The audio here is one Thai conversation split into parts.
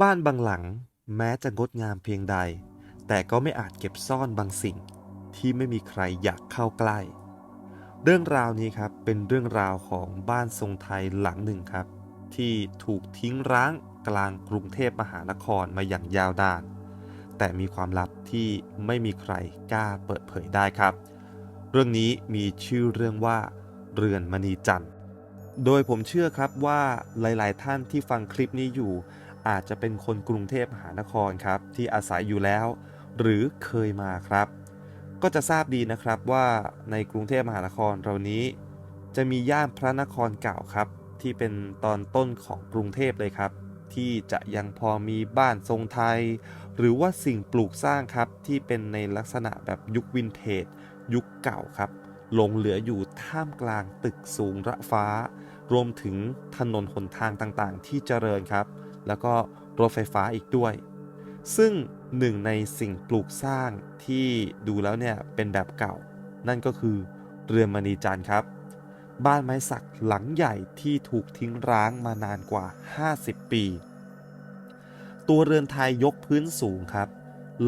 บ้านบางหลังแม้จะงดงามเพียงใด แต่ก็ไม่อาจเก็บซ่อนบางสิ่ง ที่ไม่มีใครอยากเข้าใกล้ เรื่องราวนี้ครับเป็นเรื่องราวของบ้านทรงไทยหลังหนึ่งครับ ที่ถูกทิ้งร้างกลางกรุงเทพมหานครมาอย่างยาวนาน แต่มีความลับที่ไม่มีใครกล้าเปิดเผยได้ครับ เรื่องนี้มีชื่อเรื่องว่า เรือนมณีจันทร์โดยผมเชื่อครับว่าหลาย ๆ ท่านที่ฟังคลิปนี้อยู่ อาจจะเป็นคนกรุงเทพมหานครครับที่อาศัยอยู่แล้ว หรือเคยมาครับ ก็จะทราบดีนะครับว่าในกรุงเทพมหานครเรานี้ จะมีย่านพระนครเก่าครับ ที่เป็นตอนต้นของกรุงเทพเลยครับ ที่จะยังพอมีบ้านทรงไทย หรือว่าสิ่งปลูกสร้างครับที่เป็นในลักษณะแบบยุควินเทจยุคเก่าครับหลงเหลืออยู่ท่ามกลางตึกสูงระฟ้า รวมถึงถนนหนทางต่างๆ ที่เจริญครับ แล้วก็รถไฟฟ้าอีกด้วย ซึ่งหนึ่งในสิ่งปลูกสร้างที่ดูแล้วเนี่ยเป็นแบบเก่า นั่นก็คือเรือนมณีจันทร์ครับ บ้านไม้สักหลังใหญ่ที่ถูกทิ้งร้างมานานกว่า 50 ปี ตัวเรือนไทยยกพื้นสูงครับ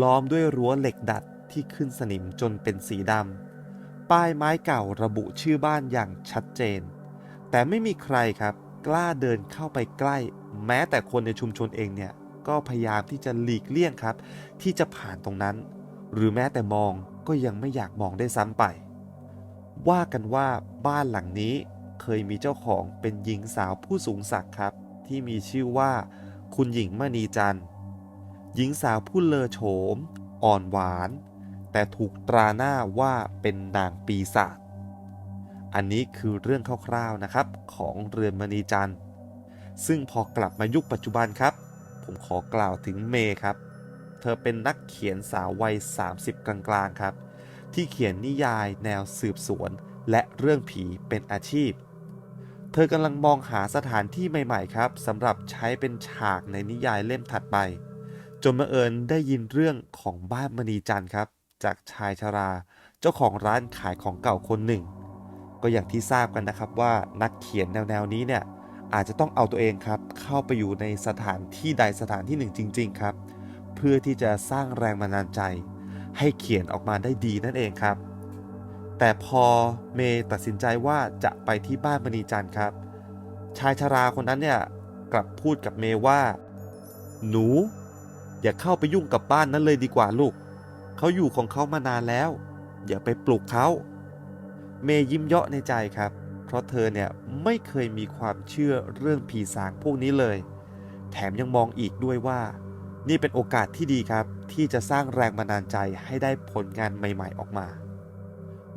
ล้อมด้วยรั้วเหล็กดัดที่ขึ้นสนิมจนเป็นสีดำ ป้ายไม้เก่าระบุชื่อบ้านอย่างชัดเจน แต่ไม่มีใครครับ กล้าเดินเข้าไปใกล้ แม้แต่คนในชุมชนเองเนี่ยก็พยายามที่จะหลีกเลี่ยงครับ ที่จะผ่านตรงนั้น หรือแม้แต่มองก็ยังไม่อยากมองได้ซ้ำไป ว่ากันว่าบ้านหลังนี้เคยมีเจ้าของเป็นหญิงสาวผู้สูงศักดิ์ครับ ที่มีชื่อว่าคุณหญิงมณีจันทร์ หญิงสาวผู้เลอโฉม อ่อนหวาน แต่ถูกตราหน้าว่าเป็นนางปีศาจอันนี้คือเรื่องคร่าวๆนะครับของเรือนมณีจันทร์ ซึ่งพอกลับมายุคปัจจุบันครับ ผมขอกล่าวถึงเมย์ครับ เธอเป็นนักเขียนสาววัย 30 กลางๆครับ ที่เขียนนิยายแนวสืบสวน และเรื่องผีเป็นอาชีพ เธอกำลังมองหาสถานที่ใหม่ๆครับสำหรับใช้เป็นฉากในนิยายเล่มถัดไป จนมาเอิญได้ยินเรื่องของบ้านมณีจันทร์ครับ จากชายชรา เจ้าของร้านขายของเก่าคนหนึ่ง ก็อย่างที่ทราบกันนะครับว่านักเขียนแนวๆนี้เนี่ย อาจจะต้องเอาตัวเองครับ เข้าไปอยู่ในสถานที่ใดสถานที่หนึ่งจริง ๆ ครับ เพื่อที่จะสร้างแรงบันดาลใจ ให้เขียนออกมาได้ดีนั่นเองครับ แต่พอเมย์ตัดสินใจว่าจะไปที่บ้านมณีจันทร์ครับ ชายชราคนนั้นเนี่ยกลับพูดกับเมย์ว่า หนู อย่าเข้าไปยุ่งกับบ้านนั้นเลยดีกว่าลูกเขาอยู่ของเขามานานแล้ว อย่าไปปลุกเขา เมย์ยิ้มเยาะในใจครับ เพราะเธอเนี่ยไม่เคยมีความเชื่อเรื่องผีสางพวกนี้เลย แถมยังมองอีกด้วยว่า นี่เป็นโอกาสที่ดีครับ ที่จะสร้างแรงบันดาลใจให้ได้ผลงานใหม่ๆออกมา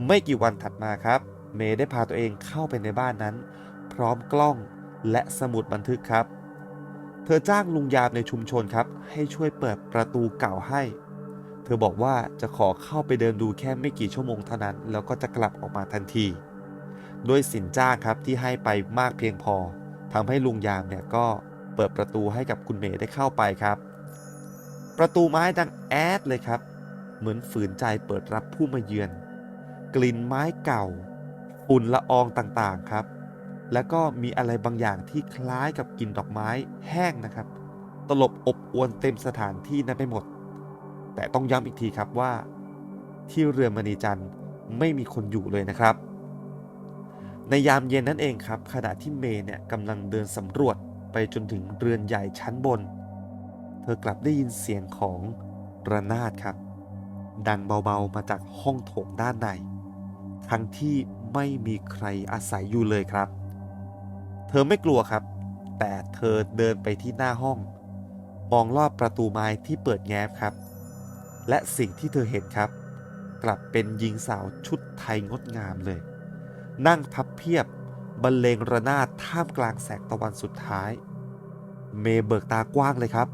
ไม่กี่วันถัดมาครับ เมย์ได้พาตัวเองเข้าไปในบ้านนั้น พร้อมกล้องและสมุดบันทึกครับ เธอจ้างลุงยามในชุมชนครับ ให้ช่วยเปิดประตูเก่าให้ เธอบอกว่าจะขอเข้าไปเดินดูแค่ไม่กี่ชั่วโมงเท่านั้น แล้วก็จะกลับออกมาทันที ด้วยสินจ้าครับที่ให้ไปมากเพียงพอทำให้ลุงยามเนี่ยก็เปิดประตูให้กับคุณเมย์ได้เข้าไปครับ ประตูไม้ดังแอดเลยครับ เหมือนฝืนใจเปิดรับผู้มาเยือน กลิ่นไม้เก่าฝุ่นละอองต่างๆครับ แล้วก็มีอะไรบางอย่างที่คล้ายกับกลิ่นดอกไม้แห้งนะครับ ตลบอบอวนเต็มสถานที่นั้นไปหมด แต่ต้องย้ำอีกทีครับว่า ที่เรือมณีจันทร์ไม่มีคนอยู่เลยนะครับ ในยามเย็นนั่นเองครับ ขณะที่เมย์เนี่ยกำลังเดินสำรวจไปจนถึงเรือนใหญ่ชั้นบน เธอกลับได้ยินเสียงของระนาดครับ ดังเบาๆมาจากห้องโถงด้านใน ทั้งที่ไม่มีใครอาศัยอยู่เลยครับ เธอไม่กลัวครับ แต่เธอเดินไปที่หน้าห้อง มองรอบประตูไม้ที่เปิดแง้มครับ และสิ่งที่เธอเห็นครับ กลับเป็นหญิงสาวชุดไทยงดงามเลย นั่งพับเพียบบรรเลงระนาดท่ามกลางแสงตะวันสุดท้าย เมย์เบิกตากว้างเลยครับ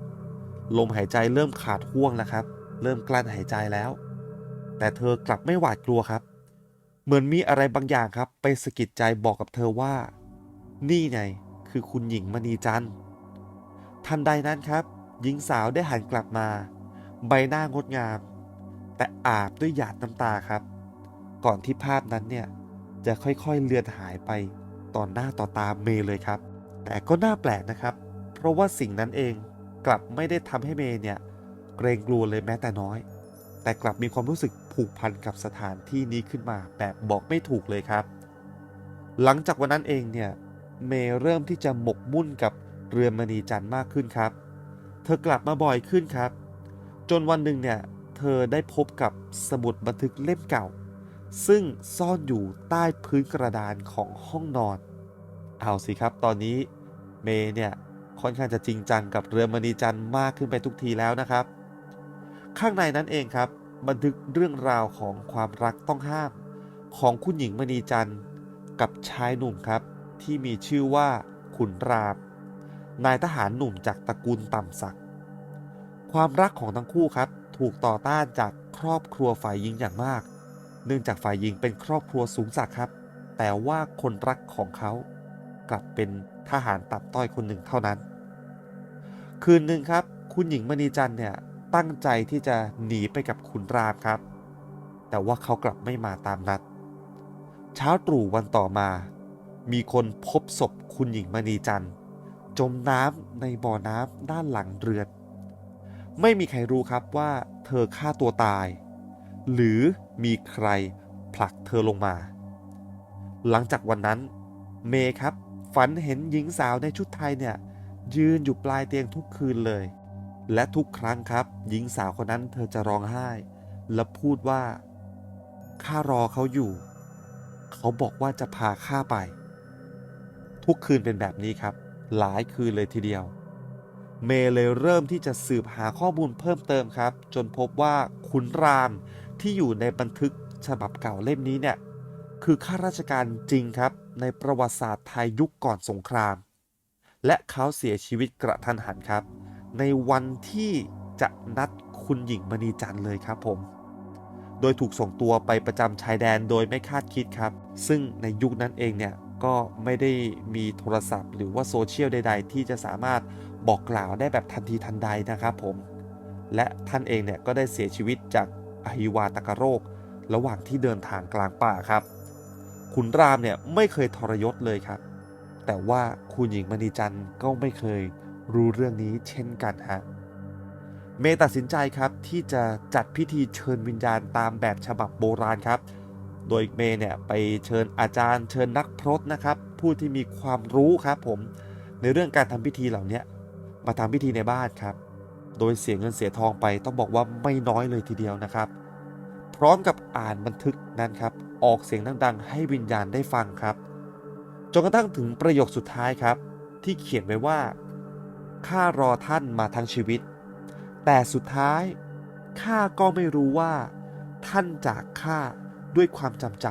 ลมหายใจเริ่มขาดห่วงแล้วครับ เริ่มกลั้นหายใจแล้ว แต่เธอกลับไม่หวาดกลัวครับ เหมือนมีอะไรบางอย่างครับ ไปสะกิดใจบอกกับเธอว่า นี่ไงคือคุณหญิงมณีจันทร์ทันใดนั้นครับ หญิงสาวได้หันกลับมา ใบหน้างดงาม แต่อาบด้วยหยาดน้ำตาครับ ก่อนที่ภาพนั้นเนี่ย จะค่อยๆเลือนหายไปต่อหน้าต่อตาเมย์เลยครับ แต่ก็น่าแปลกนะครับ เพราะว่าสิ่งนั้นเองกลับไม่ได้ทำให้เมย์เนี่ยเกรงกลัวเลยแม้แต่น้อย แต่กลับมีความรู้สึกผูกพันกับสถานที่นี้ขึ้นมาแบบบอกไม่ถูกเลยครับ หลังจากวันนั้นเองเนี่ยเมย์เริ่มที่จะหมกมุ่นกับเรือนมณีจันทร์มากขึ้นครับ เธอกลับมาบ่อยขึ้นครับ จนวันหนึ่งเนี่ยเธอได้พบกับสมุดบันทึกเล่มเก่า ซึ่งซ่อนอยู่ใต้พื้นกระดานของห้องนอน เอาสิครับตอนนี้เมย์เนี่ยค่อนข้างจะจริงจังกับเรือมณีจันทร์มากขึ้นไปทุกทีแล้วนะครับ ข้างในนั้นเองครับ บันทึกเรื่องราวของความรักต้องห้าม ของคุณหญิงมณีจันทร์กับชายหนุ่มครับ ที่มีชื่อว่าขุนรามนายทหารหนุ่มจากตระกูลต่ำศักดิ์ความรักของทั้งคู่ครับ ถูกต่อต้านจากครอบครัวฝ่ายหญิงอย่างมาก เนื่องจากฝ่ายหญิงเป็นครอบครัวสูงศักดิ์ครับ แต่ว่าคนรักของเขากลับเป็นทหารตับต้อยคนหนึ่งเท่านั้น คืนหนึ่งครับ คุณหญิงมณีจันทร์เนี่ยตั้งใจที่จะหนีไปกับขุนรามครับ แต่ว่าเขากลับไม่มาตามนัด เช้าตรู่วันต่อมา มีคนพบศพคุณหญิงมณีจันทร์จมน้ำในบ่อน้ำด้านหลังเรือน ไม่มีใครรู้ครับว่าเธอฆ่าตัวตาย หรือ มีใครผลักเธอลงมา หลังจากวันนั้นเมย์ครับ ฝันเห็นหญิงสาวในชุดไทยเนี่ย ยืนอยู่ปลายเตียงทุกคืนเลย และทุกครั้งครับ หญิงสาวคนนั้นเธอจะร้องไห้ และพูดว่าข้ารอเขาอยู่ เขาบอกว่าจะพาข้าไป ทุกคืนเป็นแบบนี้ครับ หลายคืนเลยทีเดียว เมย์เลยเริ่มที่จะสืบหาข้อมูลเพิ่มเติมครับ จนพบว่าขุนรามที่อยู่ในบันทึกฉบับเก่าเล่มนี้เนี่ยคือข้าราชการจริงครับ ในประวัติศาสตร์ไทยยุคก่อนสงคราม และเขาเสียชีวิตกระทันหันครับ ในวันที่จะนัดคุณหญิงมณีจันทร์เลยครับผม โดยถูกส่งตัวไปประจำชายแดนโดยไม่คาดคิดครับ ซึ่งในยุคนั้นเองเนี่ย ก็ไม่ได้มีโทรศัพท์ หรือว่าโซเชียลใด ๆ ที่จะสามารถบอกกล่าวได้แบบทันทีทันใดนะครับผม และท่านเองเนี่ยก็ได้เสียชีวิตจากอหิวาตกโรค ระหว่างที่เดินทางกลางป่าครับ ขุนรามเนี่ยไม่เคยทรยศเลยครับ แต่ว่าคุณหญิงมณีจันทร์ก็ไม่เคยรู้เรื่องนี้เช่นกันฮะเมย์ตัดสินใจครับที่จะจัดพิธีเชิญวิญญาณตามแบบฉบับโบราณครับ โดยเมย์เนี่ยไปเชิญอาจารย์เชิญนักพรตนะครับ ผู้ที่มีความรู้ครับผมในเรื่องการทำพิธีเหล่านี้มาทำพิธีในบ้านครับ โดยเสียเงินเสียทองไปต้องบอกว่าไม่น้อยเลยทีเดียวนะครับ พร้อมกับอ่านบันทึกนั้นครับ ออกเสียงดังๆ ให้วิญญาณได้ฟังครับจนกระทั่งถึงประโยคสุดท้ายครับ ที่เขียนไว้ว่าข้ารอท่านมาทั้งชีวิต แต่สุดท้ายข้าก็ไม่รู้ว่า ท่านจากข้า ด้วยความจำใจ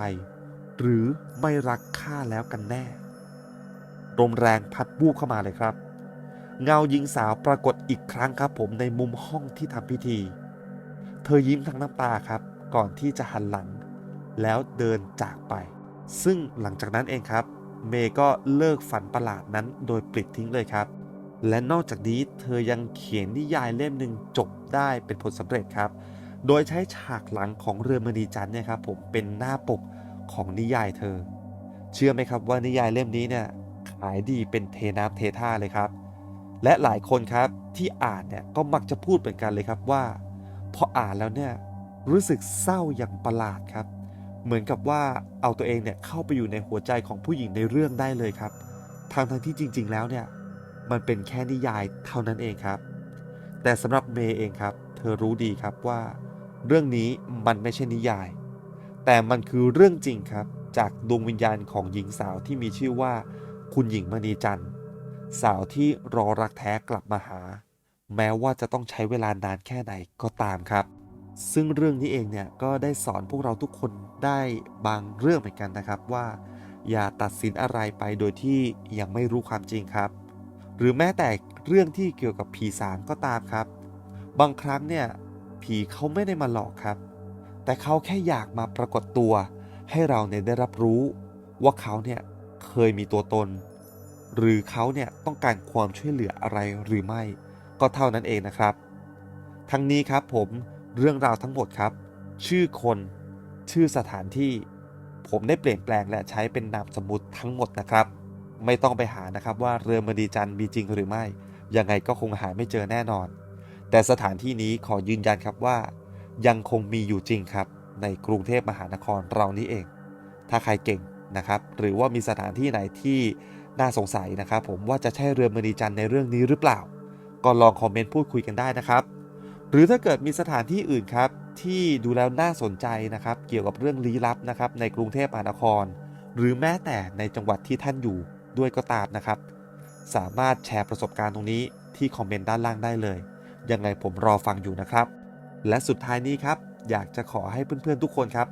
หรือไม่รักข้าแล้วกันแน่ลมแรงพัดบูบเข้ามาเลยครับ เงาหญิงสาวปรากฏอีกครั้งครับผมในมุมห้องที่ทำพิธี เธอยิ้มทั้งน้ำตาครับ ก่อนที่จะหันหลัง แล้วเดินจากไป ซึ่งหลังจากนั้นเองครับ เมย์ก็เลิกฝันประหลาดนั้นโดยปลิดทิ้งเลยครับ และนอกจากนี้เธอยังเขียนนิยายเล่มหนึ่งจบได้เป็นผลสำเร็จครับ โดยใช้ฉากหลังของเรือมณีจันทร์เนี่ยครับผมเป็นหน้าปกของนิยายเธอ เชื่อไหมครับว่านิยายเล่มนี้เนี่ยขายดีเป็นเทน้ำเทท่าเลยครับ และหลายคนครับที่อ่านเนี่ยก็มักจะพูดเหมือนกันเลยครับว่าพออ่านแล้วเนี่ยรู้สึกเศร้าอย่างประหลาดครับ เหมือนกับว่าเอาตัวเองเนี่ยเข้าไปอยู่ในหัวใจของผู้หญิงในเรื่องได้เลยครับทางทางที่จริง ๆ แล้วเนี่ยมันเป็นแค่นิยายเท่านั้นเองครับ แต่สำหรับเมย์เองครับ เธอรู้ดีครับว่า เรื่องนี้มันไม่ใช่นิยาย แต่มันคือเรื่องจริงครับ จากดวงวิญญาณของหญิงสาวที่มีชื่อว่า คุณหญิงมณีจันทร์ สาวที่รอรักแท้กลับมาหา แม้ว่าจะต้องใช้เวลานานแค่ไหนก็ตามครับ ซึ่งเรื่องนี้เองเนี่ยก็ได้สอนพวกเราทุกคนได้บางเรื่องเหมือนกันนะครับว่า อย่าตัดสินอะไรไปโดยที่ยังไม่รู้ความจริงครับ หรือแม้แต่เรื่องที่เกี่ยวกับผีสางก็ตามครับ บางครั้งเนี่ย ผีเขาไม่ได้มาหลอกครับ แต่เขาแค่อยากมาปรากฏตัว ให้เราเนี่ยได้รับรู้ ว่าเขาเนี่ยเคยมีตัวตน หรือเขาเนี่ยต้องการความช่วยเหลืออะไรหรือไม่ ก็เท่านั้นเองนะครับ ทั้งนี้ครับผมเรื่องราวทั้งหมดครับ ชื่อคน ชื่อสถานที่ ผมได้เปลี่ยนแปลงและใช้เป็นนามสมมติทั้งหมดนะครับ ไม่ต้องไปหานะครับว่าเรือมณีจันมีจริงหรือไม่ยังไงก็คงหาไม่เจอแน่นอน แต่สถานที่นี้ขอยืนยันครับว่า ยังคงมีอยู่จริงครับ ในกรุงเทพมหานครเรานี่เอง ถ้าใครเก่งนะครับ หรือว่ามีสถานที่ไหนที่น่าสงสัยนะครับ ผมว่าจะใช่เรือมณีจันทร์ในเรื่องนี้หรือเปล่า ก็ลองคอมเมนต์พูดคุยกันได้นะครับ หรือถ้าเกิดมีสถานที่อื่นครับ ที่ดูแล้วน่าสนใจนะครับ เกี่ยวกับเรื่องลี้ลับนะครับ ในกรุงเทพมหานคร หรือแม้แต่ในจังหวัดที่ท่านอยู่ด้วยก็ตามนะครับ สามารถแชร์ประสบการณ์ตรงนี้ที่คอมเมนต์ด้านล่างได้เลย ยังไงผมรอฟังอยู่นะครับ และสุดท้ายนี้ครับ อยากจะขอให้เพื่อนๆทุกคนครับ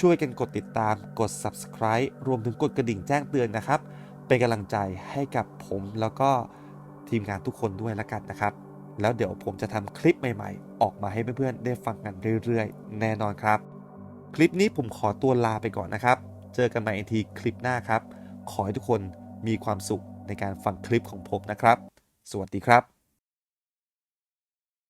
ช่วยกันกดติดตามกด subscribe รวมถึงกดกระดิ่งแจ้งเตือนนะครับ เป็นกำลังใจให้กับผมแล้วก็ทีมงานทุกคนด้วยละกันนะครับ แล้วเดี๋ยวผมจะทำคลิปใหม่ๆ ออกมาให้เพื่อนๆได้ฟังกันเรื่อยๆ แน่นอนครับ คลิปนี้ผมขอตัวลาไปก่อนนะครับ เจอกันใหม่อีกทีคลิปหน้าครับ ขอให้ทุกคนมีความสุขในการฟังคลิปของผมนะครับ สวัสดีครับ